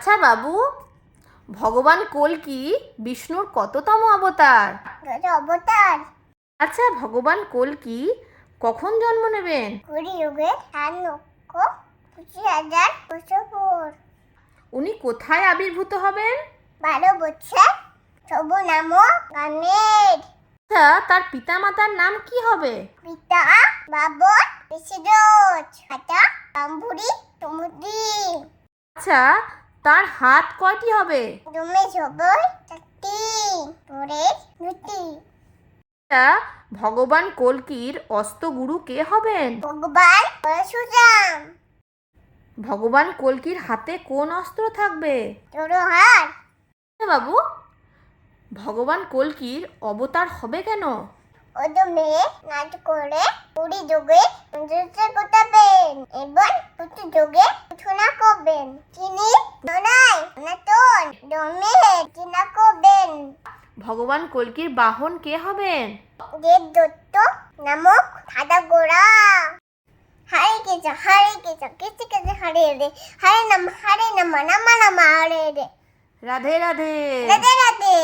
আচ্ছা বাবু ভগবান কলকি বিষ্ণুর কততম অবতার? অবতার। আচ্ছা ভগবান কলকি কখন জন্ম নেবেন? উনি কোথায় আবির্ভূত হবেন? বারো বছর সবু নামক গানের আচ্ছা তার পিতামাতার নাম কি হবে? পিতা বাবর বিশ্বরোজ হাতা বাম্বুরি সমুদ্রি আচ্ছা তার হাত কয়টি হবে? দমে সবর চারটি। তোরের দুটি। ভগবান কল্কির অস্তগুরু কে হবেন? ভগবান পরশুরাম। ভগবান কল্কির হাতে কোন অস্ত্র থাকবে? আচ্ছা বাবু ভগবান কলকির অবতার হবে কেন? নাচ করে যুগে এবং যুগে ঘোষণা করবেন। তিনি নয় সনাতন দমে চিনা করবেন। ভগবান কল্কির বাহন কে হবেন? দেব দত্ত নামক সাদা গোড়া। হারে গেছে হারে গেছে কেছে কেছে হারে রে হারে নাম হারে নাম নামা নামা হারে রে। রাধে রাধে। রাধে রাধে।